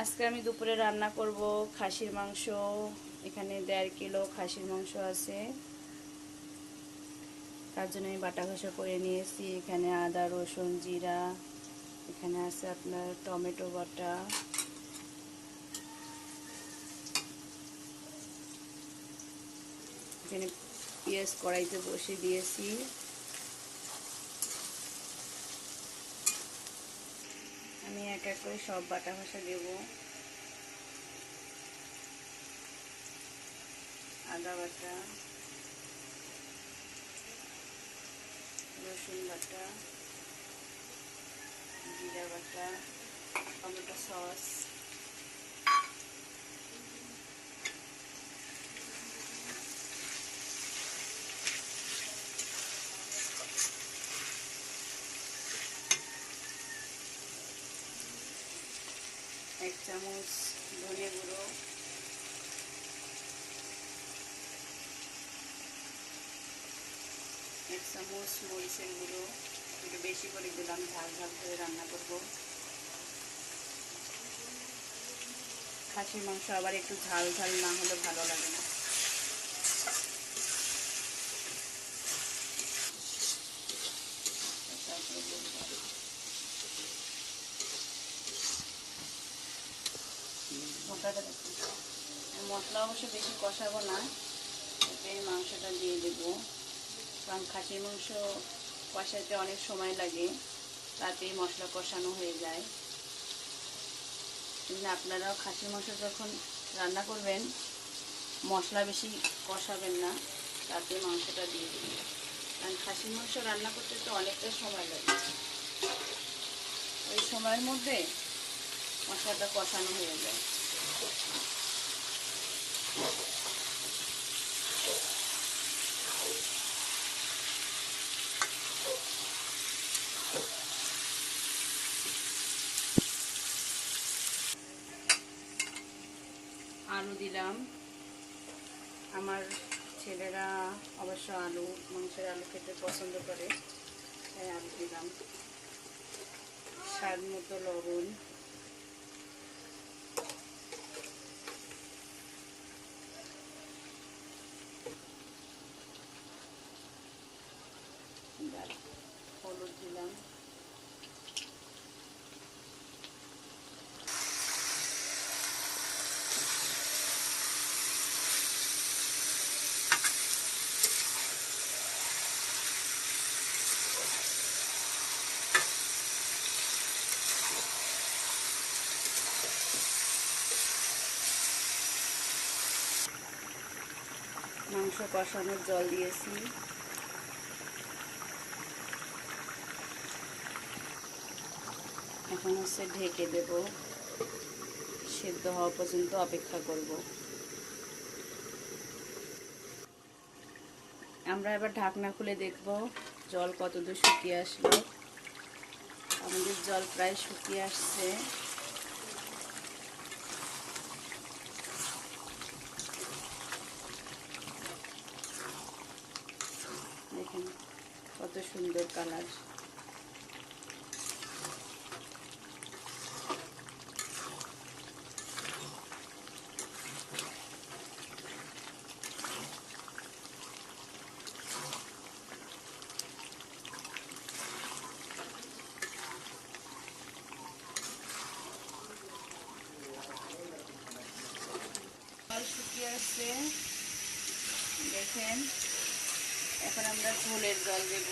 আজকে আমি দুপুরে রান্না করব খাসির মাংস। এখানে দেড় কিলো খাসির মাংস আছে। তার জন্য আমি বাটা ঘষা করে নিয়েছি। এখানে আদা, রসুন, জিরা। এখানে আছে আপনার টমেটো বাটা। এখানে পেঁয়াজ কড়াইতে বসে দিয়েছি। আমি এক এক করে সব বাটা ভাষা দেব। আদা বাটা, রসুন বাটা, জিরা বাটা, টমেটো সস। এক চামচ ধনে গুঁড়ো এক চামচ মরিচের গুঁড়ো একটু বেশি করে দিলাম ঝাল ঝাল করে রান্না করব খাসির মাংস আবার একটু ঝাল ঝাল না হলে ভালো লাগে না মশলাটা দেখুন মশলা অবশ্য বেশি কষাবো না, এতে মাংসটা দিয়ে দেবো। কারণ খাসির মাংস কষাইতে অনেক সময় লাগে তাতেই মশলা কষানো হয়ে যায়। কিন্তু আপনারাও খাসির মাংস যখন রান্না করবেন, মশলা বেশি কষাবেন না, তাতে মাংসটা দিয়ে দেবেন। কারণ খাসির মাংস রান্না করতে তো অনেকটা সময় লাগে। ওই সময়ের মধ্যে মশলাটা কষানো হয়ে যায়। আলু দিলাম। আমার ছেলেরা অবশ্য আলু মাংসের আলু খেতে পছন্দ করে, তাই আলু দিলাম। স্বাদ মতো লবণ। হলুদ দিলাম মাংস কষানোর জল দিয়েছি। এখন হচ্ছে ঢেকে দেব। সেদ্ধ হওয়া পর্যন্ত অপেক্ষা করব। আমরা এবার ঢাকনা খুলে দেখব জল কতদূর শুকিয়ে আসলো। আমাদের জল প্রায় শুকিয়ে আসছে। দেখেন কত সুন্দর কালার। আসছে দেখেন, এখন আমরা ঝোলের জল দেব।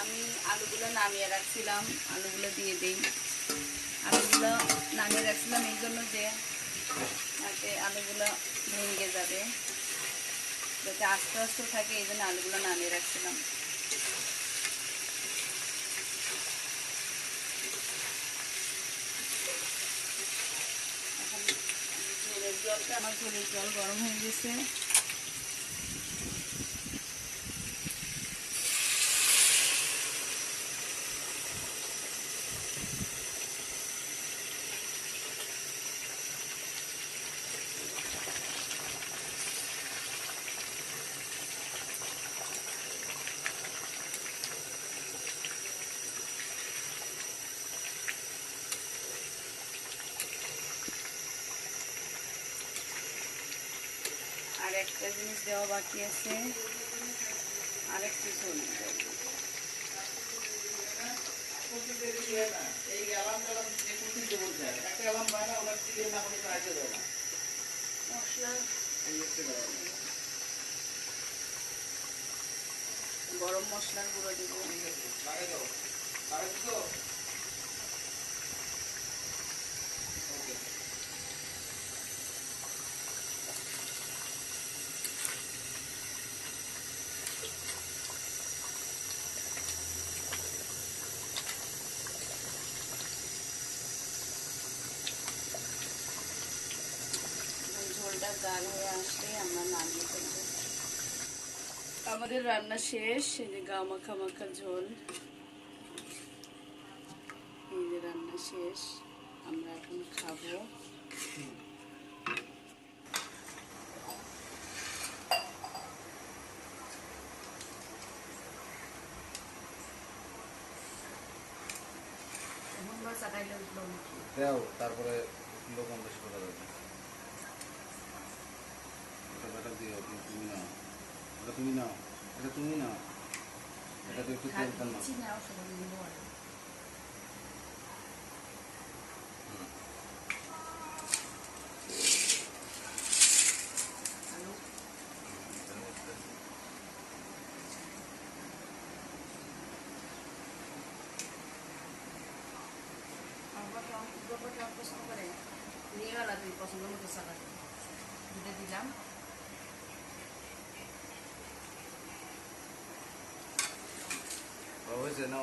আমি আলুগুলো নামিয়ে রাখছিলাম, আলুগুলো দিয়ে দিই। আলুগুলো নামিয়ে রাখছিলাম এই জন্য যে যাতে আলুগুলো ভেঙে যাবে। যাতে আস্তে আস্তে থাকে, এই জন্য আলুগুলো নামিয়ে রাখছিলাম। জলটা আমার ঝোলের জল গরম হয়ে গেছে। একটা জিনিস দেওয়া বাকি আছে। বলছে একটা। গরম মশলার গুঁড়ো দেবো। আমাদের রান্না শেষ এই যে গা মাখা মাখা ঝোল। এই যে রান্না শেষ আমরা এখন খাব। দাও তারপরে লোক বেশি দিও তুমি- তুমি নাও এটা তুমি নাও। এটা তুমি নাও। এটা তো একটু তেল তেল নাও। পছন্দ করে। নিয়ে গেলা তুই পছন্দ মতো চাকা দুটো দিলাম। হয়েছে না